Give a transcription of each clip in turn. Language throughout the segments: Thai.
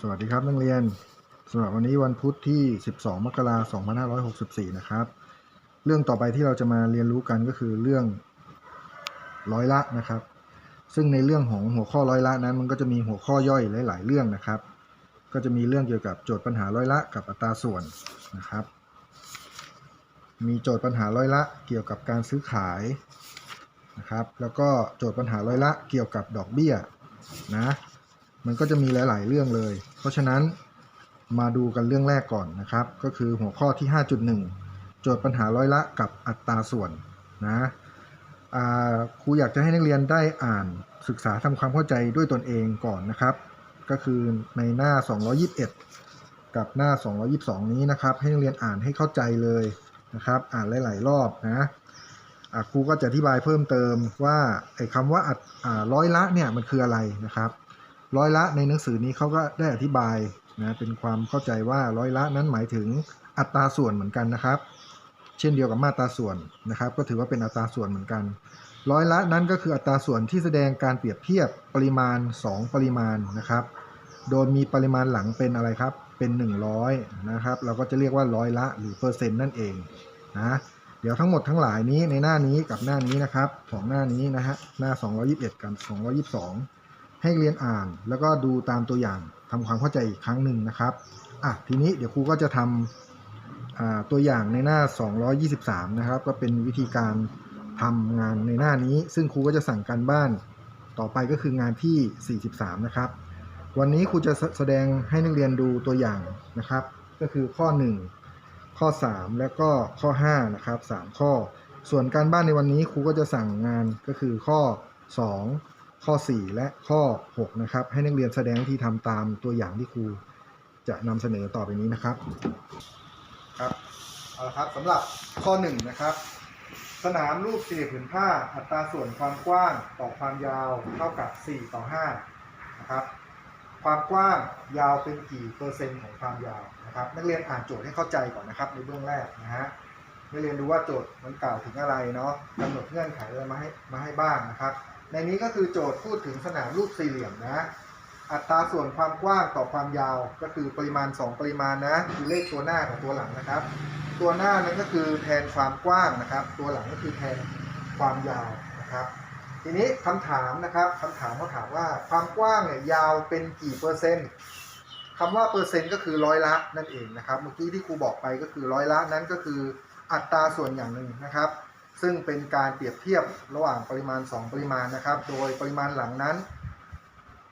สวัสดีครับนักเรียนสำหรับวันนี้วันพุธที่ 12 มกราคม 2564 นะครับ เรื่องต่อไปที่เราจะมาเรียนรู้กันก็คือเรื่องร้อยละนะครับ ซึ่งในเรื่องของหัวข้อร้อยละนั้นมันก็จะมีหัวข้อย่อยหลาย ๆ เรื่องนะครับ ก็จะมีเรื่องเกี่ยวกับโจทย์ปัญหาร้อยละกับอัตราส่วนนะครับ มีโจทย์ปัญหาร้อยละเกี่ยวกับการซื้อขายนะครับ แล้วก็โจทย์ปัญหาร้อยละเกี่ยวกับดอกเบี้ยนะ มันก็จะมีหลาย ๆ เรื่องเลย เพราะฉะนั้นมาดูกันเรื่องแรกก่อนนะครับ ก็คือหัวข้อที่ 5.1 โจทย์ปัญหาร้อยละกับอัตราส่วนนะครูอยากจะให้นักเรียนได้อ่านศึกษาทำความเข้าใจด้วยตนเองก่อนนะครับ ก็คือในหน้า 221 กับหน้า 222 นี้นะครับ ให้นักเรียนอ่านให้เข้าใจเลยนะครับ อ่านหลาย ๆ รอบนะครูก็จะอธิบายเพิ่มเติมว่าไอ้คำว่าอัตอ่าร้อยละเนี่ยมันคืออะไรนะครับ ร้อยละในหนังสือนี้เขาก็ได้อธิบายนะเป็นความเข้าใจว่าร้อยละนั้นหมายถึงอัตราส่วนเหมือนกันนะครับ เช่นเดียวกับมาตราส่วนนะครับ ก็ถือว่าเป็นอัตราส่วนเหมือนกัน ร้อยละนั้นก็คืออัตราส่วนที่แสดงการเปรียบเทียบปริมาณ 2 ปริมาณนะครับ โดยมีปริมาณหลังเป็นอะไรครับเป็น 100นะครับเราก็จะเรียกว่าร้อยละหรือเปอร์เซ็นต์นั่นเองนะเดี๋ยวทั้งหมดทั้งหลายนี้ในหน้านี้กับหน้านี้นะครับสองหน้านี้นะฮะหน้า 221 กับ 222 ให้เรียนอ่านแล้วก็ดูตามตัวอย่างทำความเข้าใจอีกครั้งหนึ่งนะครับอะทีนี้เดี๋ยวครูก็จะทำอ่าตัวอย่างในหน้า 223 นะครับ ก็เป็นวิธีการทำงานในหน้านี้ ซึ่งครูก็จะสั่งการบ้านต่อไปก็คืองานที่ 43 นะครับ วันนี้ครูจะแสแสดงให้นักเรียนดูตัวอย่างนะครับ ก็คือข้อ 1 ข้อ 3 และก็ข้อ 5 นะครับ 3 ข้อ ส่วนการบ้านในวันนี้ครูก็จะสั่งงานก็คือข้อ 2 ข้อ 4 และข้อ 6 นะครับ ให้นักเรียนแสดงวิธีทำตามตัวอย่างที่ครูจะนำเสนอต่อไปนี้นะครับครับเอาละครับสำหรับข้อ 1 นะครับ สนามรูปสี่เหลี่ยมผืนผ้า อัตราส่วนความกว้างต่อความยาวเท่ากับ 4 ต่อ5นะครับความกว้างยาวเป็นกี่เปอร์เซ็นต์ของความยาวนะครับ นักเรียนอ่านโจทย์ให้เข้าใจก่อนนะครับ ในเบื้องแรกนะฮะนักเรียนดูว่าโจทย์มันกล่าวถึงอะไรเนาะกำหนดเงื่อนไขอะไรมาให้มาให้บ้างนะครับ ในนี้ก็คือโจทย์พูดถึงสนามรูปสี่เหลี่ยมนะ อัตราส่วนความกว้างต่อความยาวก็คือปริมาณ 2 ปริมาณนะคือเลขตัวหน้ากับตัวหลังนะครับ ตัวหน้านั้นก็คือแทนความกว้างนะครับ ตัวหลังก็คือแทนความยาวนะครับ ทีนี้คำถามนะครับคำถามเขาถามว่าความกว้างเนี่ยยาวเป็นกี่เปอร์เซ็นต์คำว่าเปอร์เซ็นต์ก็คือร้อยละนั่นเองนะครับ เมื่อกี้ที่ครูบอกไปก็คือร้อยละนั้นก็คืออัตราส่วนอย่างหนึ่งนะครับ ซึ่งเป็นการเปรียบเทียบระหว่างปริมาณ 2 ปริมาณนะครับ โดยปริมาณหลังนั้น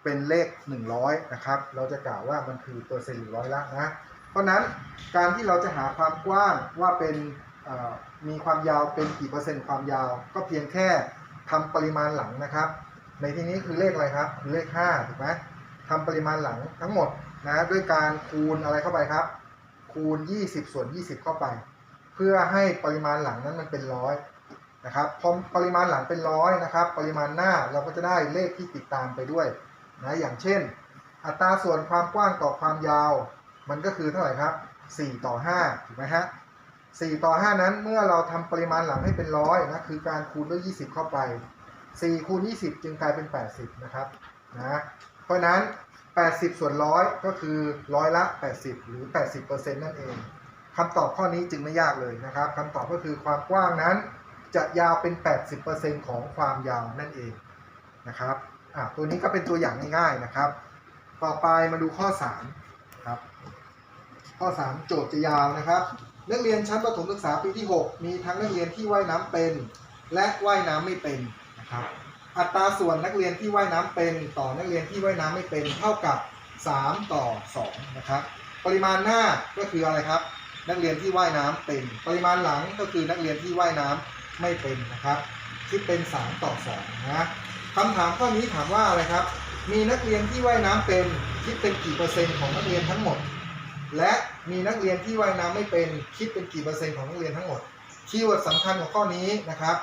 เป็นเลข 100 นะครับ เราจะกล่าวว่ามันคือเปอร์เซ็นต์หรือร้อยละนะ เพราะนั้นการที่เราจะหาความกว้างว่าเป็นมีความยาวเป็นกี่เปอร์เซ็นต์ความยาว ก็เพียงแค่ทำปริมาณหลังนะครับ ในที่นี้คือเลขอะไรครับคือเลข5ถูกไหมทำปริมาณหลังทั้งหมดนะด้วยการคูณอะไรเข้าไปครับ คูณ 20 ส่วน 20 เข้าไป เพื่อให้ปริมาณหลังนั้นมันเป็นร้อย นะครับพอปริมาณหลังเป็นร้อยนะครับ ปริมาณหน้าเราก็จะได้เลขที่ติดตามไปด้วยนะอย่างเช่น อัตราส่วนความกว้างต่อความยาว มันก็คือเท่าไหร่ครับ 4 ต่อ5ถูกไหมฮะ4ต่อ 5 นั้นเมื่อเราทำปริมาณหลังให้เป็นร้อยนะคือการคูณด้วย 20 เข้าไป 4 คูณ 20 จึงกลายเป็น 80 นะครับนะเพราะฉะนั้น 80 ส่วนร้อยก็คือร้อยละ 80 หรือ 80%นั่นเองคำตอบข้อนี้จึงไม่ยากเลยนะครับคำตอบก็คือความกว้างนั้น จะยาวเป็น 80%ของความยาวนั่นเองนะครับตัวนี้ก็เป็นตัวอย่างง่ายๆนะครับ ต่อไปมาดูข้อ3ครับข้อ 3 โจทย์จะยาวนะครับ นักเรียนชั้นประถมศึกษาปีที่ 6 มีทั้งนักเรียนที่ว่ายน้ำเป็น และว่ายน้ำไม่เป็นนะครับอัตราส่วนนักเรียนที่ว่ายน้ำเป็น ต่อนักเรียนที่ว่ายน้ำไม่เป็น เท่ากับ 3 ต่อ2นะครับปริมาณหน้าก็คืออะไรครับ นักเรียนที่ว่ายน้ำเป็น ปริมาณหลังก็คือนักเรียนที่ว่ายน้ำ ไม่เป็นนะครับ คิดเป็น 3 ต่อ2นะคำถามข้อนี้ถามว่าอะไรครับ มีนักเรียนที่ว่ายน้ำเป็นคิดเป็นกี่เปอร์เซ็นต์ของนักเรียนทั้งหมด และมีนักเรียนที่ว่ายน้ำไม่เป็นคิดเป็นกี่เปอร์เซ็นต์ของนักเรียนทั้งหมดคีย์เวิร์ดสำคัญของข้อนี้นะครับ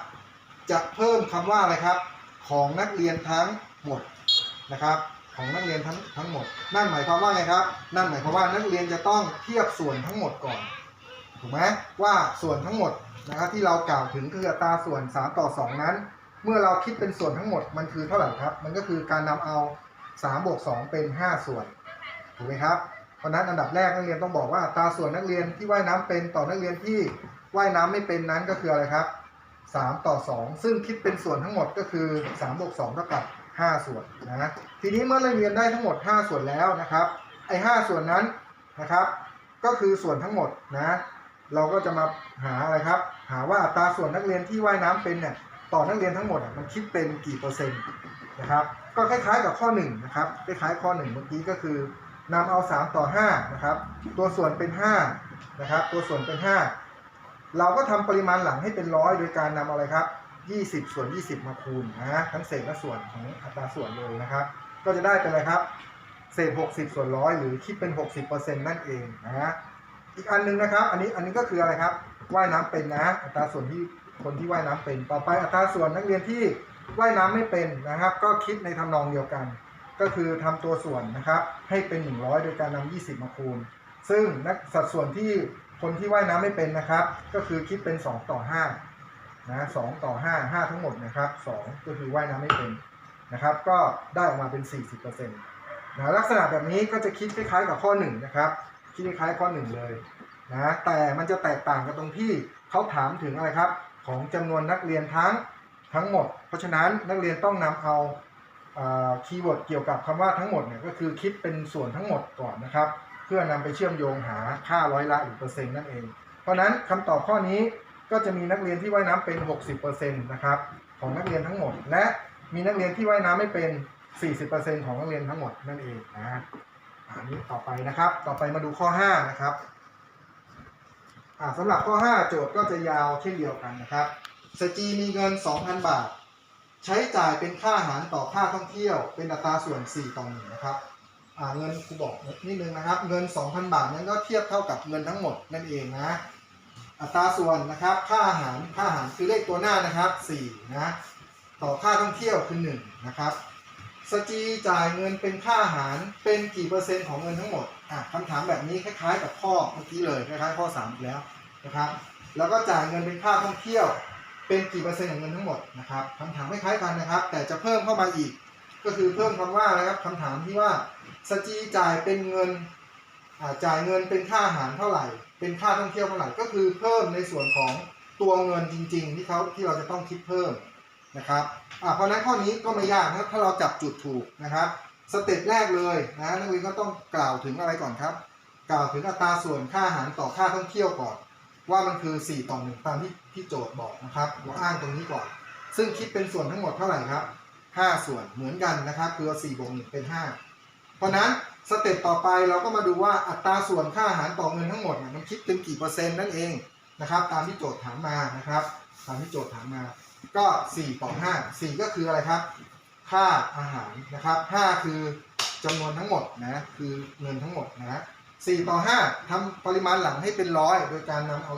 จะเพิ่มคำว่าอะไรครับ ของนักเรียนทั้งหมดนะครับของนักเรียนทั้งทั้งหมด นั่นหมายความว่าไงครับ นั่นหมายความว่านักเรียนจะต้องเทียบส่วนทั้งหมดก่อน ถูกไหมว่าส่วนทั้งหมด นะครับที่เรากล่าวถึงคืออัตราส่วน 3 ต่อ 2 นั้น เมื่อเราคิดเป็นส่วนทั้งหมดมันคือเท่าไหร่ครับ มันก็คือการนำเอา3บวก2เป็น 5 ส่วนถูกไหมครับเพราะนั้นอันดับแรกนักเรียนต้องบอกว่าอัตราส่วนนักเรียนที่ว่ายน้ำเป็นต่อนักเรียนที่ว่ายน้ำไม่เป็นนั้นก็คืออะไรครับ 3 ต่อ 2 ซึ่งคิดเป็นส่วนทั้งหมดก็คือ3บวก2เท่ากับ 5 ส่วนนะทีนี้เมื่อเราเรียนได้ทั้งหมด 5 ส่วนแล้วนะครับไอ้5ส่วนนั้นนะครับ ก็คือส่วนทั้งหมดนะ เราก็จะมาหาอะไรครับ หาว่าอัตราส่วนนักเรียนที่ว่ายน้ำเป็นเนี่ยต่อนักเรียนทั้งหมดอะมันคิดเป็นกี่เปอร์เซ็นต์นะครับ ก็คล้ายๆกับข้อ1นะครับคล้ายๆข้อ 1 เมื่อกี้ก็คือนำเอา 3 ต่อ5นะครับ ตัวส่วนเป็น5นะครับ ตัวส่วนเป็น 5 เราก็ทำปริมาณหลังให้เป็นร้อยโดยการนำอะไรครับ 20 ส่วน 20 มาคูณนะทั้งเศษและส่วนของอัตราส่วนเลยนะครับ ก็จะได้เป็นอะไรครับ เศษ 60 ส่วนร้อยหรือคิดเป็น 60%นั่นเองนะ อีกอันหนึงนะครับ อันนี้อันนี้ก็คืออะไรครับว่ายน้ำเป็นนะ อัตราส่วนที่คนที่ว่ายน้ำเป็น ต่อไปอัตราส่วนนักเรียนที่ว่ายน้ำไม่เป็นนะครับ ก็คิดในทำนองเดียวกัน ก็คือทำตัวส่วนนะครับ ให้เป็น 100 โดยการนำ20 มาคูณ ซึ่งนักสัดส่วนที่คนที่ว่ายน้ำไม่เป็นนะครับ ก็คือคิดเป็น 2 ต่อ5นะ2ต่อ 5 5 ทั้งหมดนะครับ2ก็คือว่ายน้ำไม่เป็นนะครับ ก็ได้ออกมาเป็น 40%นะลักษณะแบบนี้ก็จะคิดคล้ายๆกับข้อ1นะครับ คิดคล้ายๆข้อ1เลยนะแต่มันจะแตกต่างกันตรงที่เขาถามถึงอะไรครับ ของจำนวนนักเรียนทั้งทั้งหมด เพราะฉะนั้นนักเรียนต้องนำเอาคีย์เวิร์ดเกี่ยวกับคำว่าทั้งหมดเนี่ยก็คือคิดเป็นส่วนทั้งหมดก่อนนะครับ เพื่อนำไปเชื่อมโยงหาค่าร้อยละหรือเปอร์เซ็นต์นั่นเอง เพราะฉะนั้นคำตอบข้อนี้ก็จะมีนักเรียนที่ว่ายน้ำเป็น 60%นะครับของนักเรียนทั้งหมด และมีนักเรียนที่ว่ายน้ำไม่เป็น 40%ของนักเรียนทั้งหมดนั่นเองนะ อันนี้ต่อไปนะครับ ต่อไปมาดูข้อ5นะครับอ่าสำหรับข้อ 5 โจทย์ก็จะยาวเช่นเดียวกันนะครับสจีมีเงิน 2,000 บาท ใช้จ่ายเป็นค่าอาหารต่อค่าท่องเที่ยว เป็นอัตราส่วน 4 ต่อ1นะครับอ่าเงินครูบอกนิดนึงนะครับ เงิน 2,000 บาทนั้นก็เทียบเท่ากับเงินทั้งหมดนั่นเองนะอัตราส่วนนะครับค่าอาหารค่าอาหารคือเลขตัวหน้านะครับ4นะต่อค่าท่องเที่ยวคือ1นะครับ สจีจ่ายเงินเป็นค่าอาหารเป็นกี่เปอร์เซ็นต์ของเงินทั้งหมดอะคำถามแบบนี้คล้ายๆ กับข้อเมื่อกี้เลยคล้ายๆข้อ3อีกแล้วนะครับแล้วก็จ่ายเงินเป็นค่าท่องเที่ยว เป็นกี่เปอร์เซ็นต์ของเงินทั้งหมดนะครับคำถามคล้ายๆกันนะครับ แต่จะเพิ่มเข้ามาอีก ก็คือเพิ่มคำว่าอะครับคำถามที่ว่าสจีจ่ายเป็นเงินจ่ายเงินเป็นค่าอาหารเท่าไหร่ เป็นค่าท่องเที่ยวเท่าไหร่ก็คือเพิ่มในส่วนของตัวเงินจริง ๆ ที่เขาที่เราจะต้องคิดเพิ่ม นะครับอ่าเพราะนั้นข้อนี้ก็ไม่ยากนะถ้าเราจับจุดถูกนะครับสเต็ปแรกเลยนะนักเรียนก็ต้องกล่าวถึงอะไรก่อนครับ กล่าวถึงอัตราส่วนค่าอาหารต่อค่าท่องเที่ยวก่อน ว่ามันคือ 4 ต่อ1ตามที่ที่โจทย์บอกนะครับเราอ้างตรงนี้ก่อน ซึ่งคิดเป็นส่วนทั้งหมดเท่าไหร่ครับ 5 ส่วนเหมือนกันนะครับคือ4บวก1เป็น 5 เพราะนั้นสเต็ปต่อไปเราก็มาดูว่าอัตราส่วนค่าอาหารต่อเงินทั้งหมดมันคิดเป็นกี่เปอร์เซ็นต์นั่นเองนะครับ ตามที่โจทย์ถามมานะครับ ตามที่โจทย์ถามมา ก็4ต่อ5 4 ก็คืออะไรครับ ค่าอาหารนะครับ 5 คือจำนวนทั้งหมดนะคือเงินทั้งหมดนะ4ต่อ5ทำปริมาณหลังให้เป็นร้อยโดยการนำเอา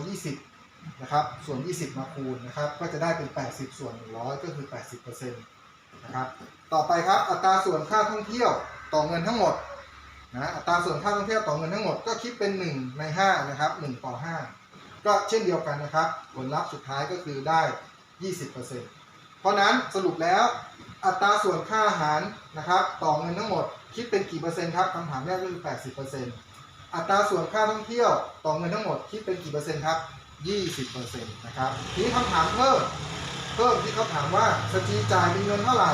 20นะครับส่วน 20 มาคูณนะครับ ก็จะได้เป็น 80 ส่วน 100 ก็คือ 80%นะครับต่อไปครับอัตราส่วนค่าท่องเที่ยวต่อเงินทั้งหมดนะอัตราส่วนค่าท่องเที่ยวต่อเงินทั้งหมดก็คิดเป็น 1 ใน5นะครับ1ต่อ5 ก็เช่นเดียวกันนะครับ ผลลัพธ์สุดท้ายก็คือได้ 20%เพราะนั้นสรุปแล้วอัตราส่วนค่าอาหารนะครับต่อเงินทั้งหมดคิดเป็นกี่เปอร์เซ็นต์ครับคำถามแรกก็คือ 80%อัตราส่วนค่าท่องเที่ยวต่อเงินทั้งหมดคิดเป็นกี่เปอร์เซ็นต์ครับ 20%นะครับทีนี้คำถามเพิ่มเพิ่มที่เขาถามว่าสจีจ่ายเป็นเงินเท่าไหร่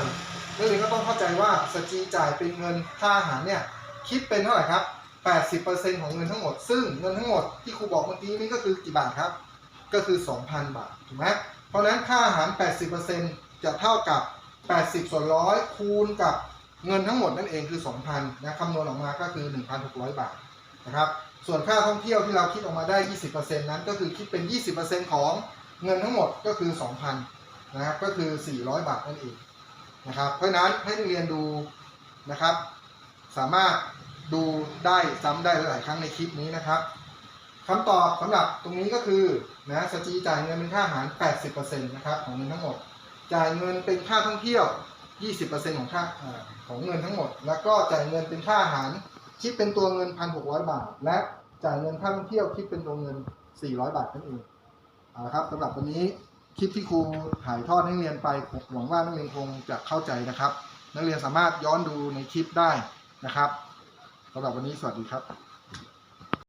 นักเรียนก็ต้องเข้าใจว่าสจีจ่ายเป็นเงินค่าอาหารเนี่ยคิดเป็นเท่าไหร่ครับ 80%ของเงินทั้งหมด ซึ่งเงินทั้งหมดที่ครูบอกเมื่อกี้นี้ก็คือกี่บาทครับ ก็คือ 2,000 บาท ถูกไหม เพราะนั้นค่าอาหาร 80%จะเท่ากับ 80 ส่วนร้อยคูณกับเงินทั้งหมดนั่นเองคือ 2,000นะคำนวณออกมาก็คือ 1,600 บาทนะครับส่วนค่าท่องเที่ยวที่เราคิดออกมาได้ 20%นั้นก็คือคิดเป็น 20%ของเงินทั้งหมดก็คือ 2,000นะครับก็คือ 400 บาทนั่นเองนะครับเพราะฉะนั้นให้นักเรียนดูนะครับ สามารถดูได้ซ้ำได้หลาย ๆ ครั้งในคลิปนี้นะครับ คำตอบสำหรับตรงนี้ก็คือนะสจีจ่ายเงินเป็นค่าอาหาร 80%นะครับของเงินทั้งหมด จ่ายเงินเป็นค่าท่องเที่ยว 20%ของค่าของเงินทั้งหมด แล้วก็จ่ายเงินเป็นค่าอาหารคิดเป็นตัวเงิน 1,600 บาท และจ่ายเงินค่าท่องเที่ยวคิดเป็นตัวเงิน 400 บาทนั่นเองเอาละครับสำหรับวันนี้คลิปที่ครูถ่ายทอดนักเรียนไปหวังว่านักเรียนคงจะเข้าใจนะครับ นักเรียนสามารถย้อนดูในคลิปได้นะครับสสำหรับวันนี้สวัสดีครับ